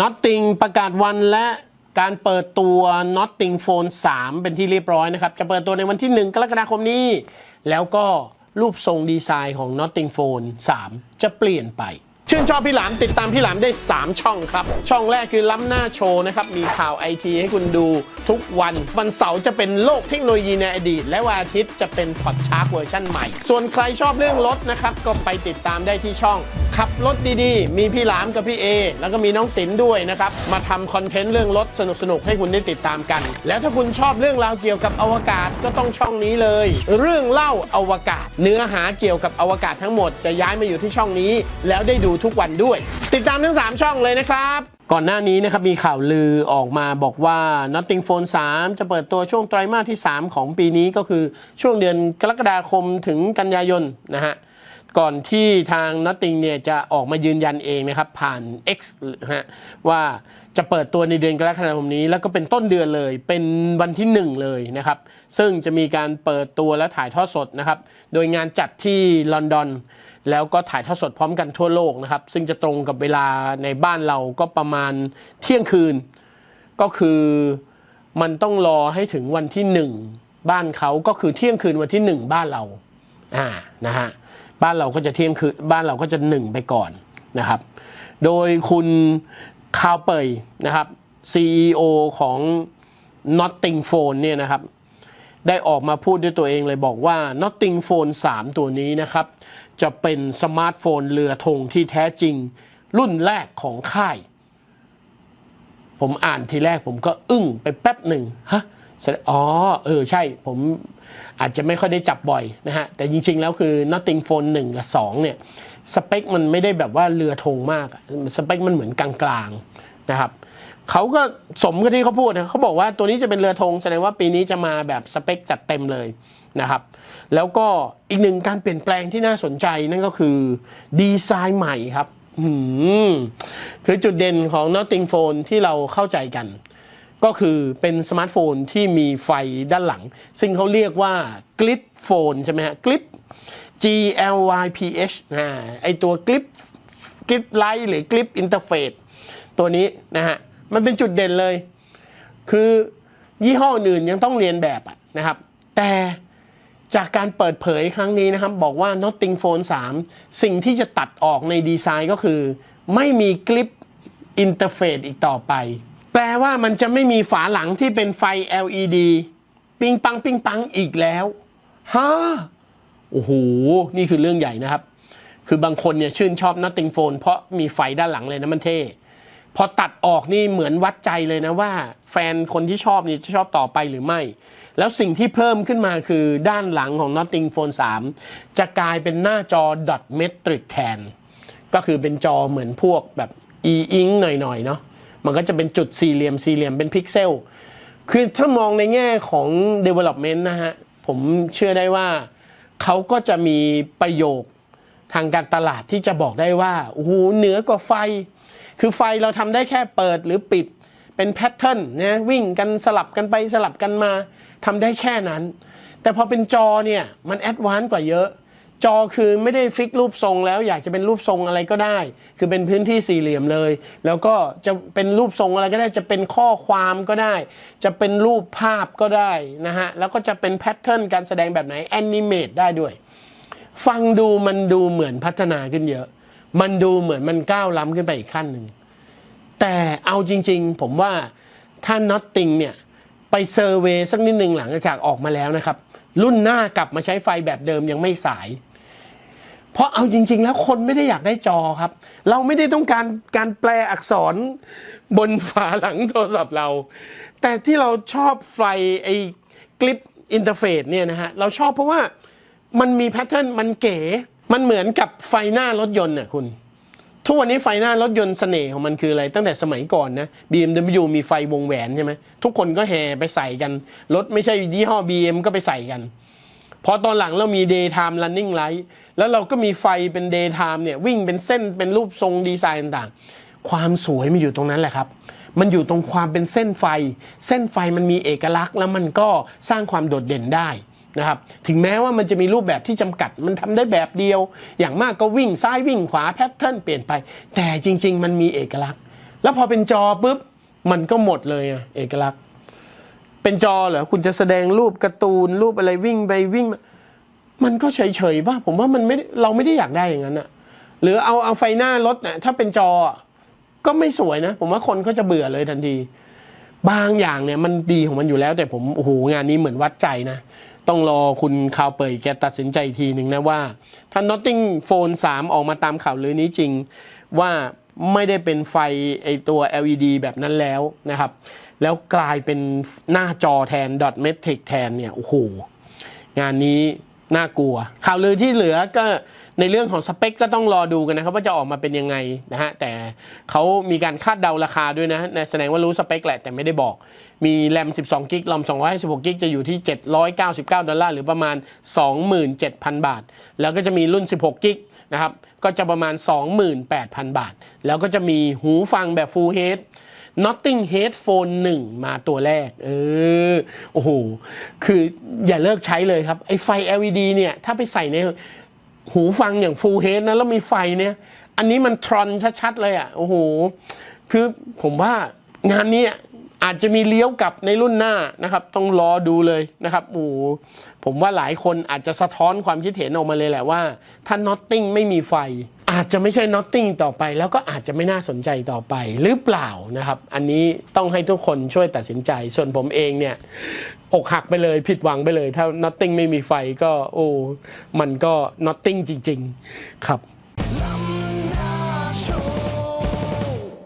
Notting ประกาศวันและการเปิดตัว Notting Phone 3 เป็นที่เรียบร้อยนะครับ จะเปิดตัวในวันที่ 1 กรกฎาคมนี้ แล้วก็รูปทรงดีไซน์ของ Notting Phone 3 จะเปลี่ยนไป ชื่นชอบพี่หลามติดตามพี่หลามได้ 3 ช่องครับ ช่องแรกคือล้ำหน้าโชว์นะครับ มีข่าวไอทีให้คุณดูทุกวัน วันเสาร์จะเป็นโลกเทคโนโลยีในอดีต และวันอาทิตย์จะเป็นพอดชาร์กเวอร์ชันใหม่ ส่วนใครชอบเรื่องรถนะครับก็ไปติดตามได้ที่ช่อง ขับรถดีๆ มีพี่หลามกับพี่เอแล้วก็มีน้องศิลป์ด้วยนะครับ มาทำคอนเทนต์เรื่องรถสนุกๆ ให้คุณได้ติดตามกัน แล้วถ้าคุณชอบเรื่องราวเกี่ยวกับอวกาศก็ต้องช่องนี้เลย เรื่องเล่าอวกาศ เนื้อหาเกี่ยวกับอวกาศทั้งหมดจะย้ายมาอยู่ที่ช่องนี้ แล้วได้ดูทุกวันด้วย ติดตามทั้ง 3 ช่องเลยนะครับก่อนหน้านี้นะครับมีข่าวลือออกมาบอกว่า Notting Phone 3 จะเปิดตัวช่วงไตรมาสที่ 3 ของปีนี้ก็คือช่วงเดือนกรกฎาคมถึงกันยายนนะฮะ ก่อนที่ทาง Notting เนี่ยจะออกมายืนยันเองนะครับ ผ่าน X นะฮะว่าจะเปิดตัวในเดือนกรกฎาคมนี้ แล้วก็เป็นต้นเดือนเลย เป็นวันที่ 1 เลยนะครับ ซึ่งจะมีการเปิดตัวและถ่ายทอดสดนะครับ โดยงานจัดที่ลอนดอน แล้วก็ถ่ายทอดสดพร้อมกันทั่วโลกนะครับ ซึ่งจะตรงกับเวลาในบ้านเราก็ประมาณเที่ยงคืน ก็คือมันต้องรอให้ถึงวันที่หนึ่งบ้านเขาก็คือเที่ยงคืนวันที่หนึ่งบ้านเราอ่านะฮะ บ้านเราก็จะเที่ยงคืนบ้านเราก็จะหนึ่งไปก่อนนะครับ โดยคุณคาวเปยนะครับ CEO ของ Notting Phone เนี่ยนะครับ ได้ออกมาพูดด้วยตัวเองเลยบอกว่า Notting Phone 3 ตัวนี้นะครับ จะเป็นสมาร์ทโฟนเรือธงที่แท้จริงรุ่นแรกของค่าย ผมอ่านทีแรกผมก็อึ้งไปแป๊บหนึ่งฮะ อ๋อ เออ ใช่ ผมอาจจะไม่ค่อยได้จับบ่อยนะฮะ แต่จริงๆ แล้วคือ Notting Phone 1 กับ 2 เนี่ย สเปคมันไม่ได้แบบว่าเรือธงมาก สเปคมันเหมือนกลางๆ นะครับ เขาก็สมกับที่เขาพูดนะเขาบอกว่าตัวนี้จะเป็นเรือธง แสดงว่าปีนี้จะมาแบบสเปคจัดเต็มเลยนะครับ แล้วก็อีกหนึ่งการเปลี่ยนแปลงที่น่าสนใจนั่นก็คือดีไซน์ใหม่ครับ คือจุดเด่นของ Notting Phone ที่เราเข้าใจกัน ก็คือเป็นสมาร์ทโฟนที่มีไฟด้านหลัง ซึ่งเขาเรียกว่า Glip Phone ใช่ไหมฮะ Glip G L Y P H อ่าไอตัว Glip Glip Light หรือ Glip Interface ตัวนี้นะฮะ มันเป็นจุดเด่นเลย คือยี่ห้ออื่นยังต้องเรียนแบบนะครับ แต่จากการเปิดเผยครั้งนี้นะครับ บอกว่า Notting Phone 3 สิ่งที่จะตัดออกในดีไซน์ก็คือ ไม่มีกลิปอินเทอร์เฟซอีกต่อไป แปลว่ามันจะไม่มีฝาหลังที่เป็นไฟ LED ปิงปังปิงปังอีกแล้วฮะโอ้โห นี่คือเรื่องใหญ่นะครับ คือบางคนเนี่ยชื่นชอบ Notting Phone เพราะมีไฟด้านหลังเลยนะมันเท่ พอตัดออกนี่เหมือนวัดใจเลยนะว่า แฟนคนที่ชอบนี่จะชอบต่อไปหรือไม่ แล้วสิ่งที่เพิ่มขึ้นมาคือด้านหลังของ Notting Phone 3 จะกลายเป็นหน้าจอ dot metric แทน ก็คือเป็นจอเหมือนพวกแบบ e-ink หน่อยๆเนาะ มันก็จะเป็นจุดสี่เหลี่ยมสี่เหลี่ยมเป็นพิกเซล คือถ้ามองในแง่ของ development นะฮะ ผมเชื่อได้ว่าเขาก็จะมีประโยคทางการตลาดที่จะบอกได้ว่า โอ้โห เหนือกว่าไฟ คือไฟเราทำได้แค่เปิดหรือปิด เป็นแพทเทิร์นนะวิ่งกันสลับกันไปสลับกันมาทำได้แค่นั้น แต่พอเป็นจอเนี่ย มันแอดวานซ์กว่าเยอะ จอคือไม่ได้ฟิกรูปทรงแล้วอยากจะเป็นรูปทรงอะไรก็ได้ คือเป็นพื้นที่สี่เหลี่ยมเลย แล้วก็จะเป็นรูปทรงอะไรก็ได้จะเป็นข้อความก็ได้ จะเป็นรูปภาพก็ได้นะฮะแล้วก็จะเป็นแพทเทิร์นการแสดงแบบไหนแอนิเมตได้ด้วย ฟังดูมันดูเหมือนพัฒนาขึ้นเยอะ มันดูเหมือนมันก้าวล้ำขึ้นไปอีกขั้นหนึ่งแต่เอาจริง ๆ ผมว่าถ้า Notting เนี่ยไปเซอร์เวยสักนิดหนึ่งหลังจากออกมาแล้วนะครับ รุ่นหน้ากลับมาใช้ไฟแบบเดิมยังไม่สาย เพราะเอาจริง ๆ แล้วคนไม่ได้อยากได้จอครับ เราไม่ได้ต้องการการแปลอักษรบนฝาหลังโทรศัพท์เรา แต่ที่เราชอบไฟไอ้กลิปอินเทอร์เฟซเนี่ยนะฮะ เราชอบเพราะว่ามันมีแพทเทิร์นมันเก๋ มันเหมือนกับไฟหน้ารถยนต์น่ะคุณ ทุกวันนี้ไฟหน้ารถยนต์เสน่ห์ของมันคืออะไร ตั้งแต่สมัยก่อนนะ BMW มีไฟวงแหวนใช่ไหมทุกคนก็แห่ไปใส่กัน รถไม่ใช่ยี่ห้อ BM ก็ไปใส่กัน พอตอนหลังเรามี daytime running light แล้วเราก็มีไฟเป็น daytime เนี่ยวิ่งเป็นเส้นเป็นรูปทรงดีไซน์ต่างๆ ความสวยมันอยู่ตรงนั้นแหละครับ มันอยู่ตรงความเป็นเส้นไฟ เส้นไฟมันมีเอกลักษณ์แล้วมันก็สร้างความโดดเด่นได้ นะครับถึงแม้ว่ามันจะมีรูปแบบที่จำกัดมันทำได้แบบเดียว อย่างมากก็วิ่งซ้ายวิ่งขวาแพทเทิร์นเปลี่ยนไป แต่จริง ๆ มันมีเอกลักษณ์ แล้วพอเป็นจอปุ๊บมันก็หมดเลยอะเอกลักษณ์ เป็นจอเหรอคุณจะแสดงรูปการ์ตูนรูปอะไรวิ่งไปวิ่ง มันก็เฉยๆป่ะผมว่ามันไม่เราไม่ได้อยากได้อย่างนั้นอะหรือเอาเอาไฟหน้ารถน่ะถ้าเป็นจอก็ไม่สวยนะ ผมว่าคนก็จะเบื่อเลยทันที บางอย่างเนี่ยมันดีของมันอยู่แล้ว แต่ผมโอ้โหงานนี้เหมือนวัดใจนะ ต้องรอคุณคาวเปิดแกตัดสินใจอีกทีหนึ่งนะว่า ถ้า Notting Phone 3ออกมาตามข่าวลือนี้จริง ว่าไม่ได้เป็นไฟไอตัว LED แบบนั้นแล้วนะครับ แล้วกลายเป็นหน้าจอแทน dot metric แทนเนี่ย โอ้โห งานนี้น่ากลัว ข่าวลือที่เหลือก็ ในเรื่องของสเปคก็ต้องรอดูกันนะครับ ว่าจะออกมาเป็นยังไงนะฮะแต่เขามีการคาดเดาราคาด้วยนะแสดงว่ารู้สเปคแหละแต่ไม่ได้บอก มีแรม 12 กิกลอม256 กิกจะอยู่ที่ 799 ดอลลาร์ หรือประมาณ 27,000 บาท แล้วก็จะมีรุ่น 16 กิกนะครับก็จะประมาณ 28,000 บาท แล้วก็จะมีหูฟังแบบ Full Head Notting Headphone 1 มาตัวแรก เออ โอ้โห คืออย่าเลิกใช้เลยครับ ไอ้ไฟ LED เนี่ย ถ้าไปใส่ใน หูฟังอย่างฟูลเฮดนะแล้วมีไฟเนี่ย อันนี้มันทรอนชัดๆเลยอะ โอ้โห คือผมว่างานนี้ อาจจะมีเลี้ยวกลับในรุ่นหน้านะครับ ต้องรอดูเลยนะครับโอ้ผมว่าหลายคนอาจจะสะท้อนความคิดเห็นออกมาเลยแหละว่า ถ้า Notting ไม่มีไฟ อาจจะไม่ใช่ Notting ต่อไป แล้วก็อาจจะไม่น่าสนใจต่อไปหรือเปล่านะครับ อันนี้ต้องให้ทุกคนช่วยตัดสินใจ ส่วนผมเองเนี่ยอกหักไปเลยผิดหวังไปเลย ถ้า Notting ไม่มีไฟก็ โอ้มันก็ Notting จริง ๆ ครับ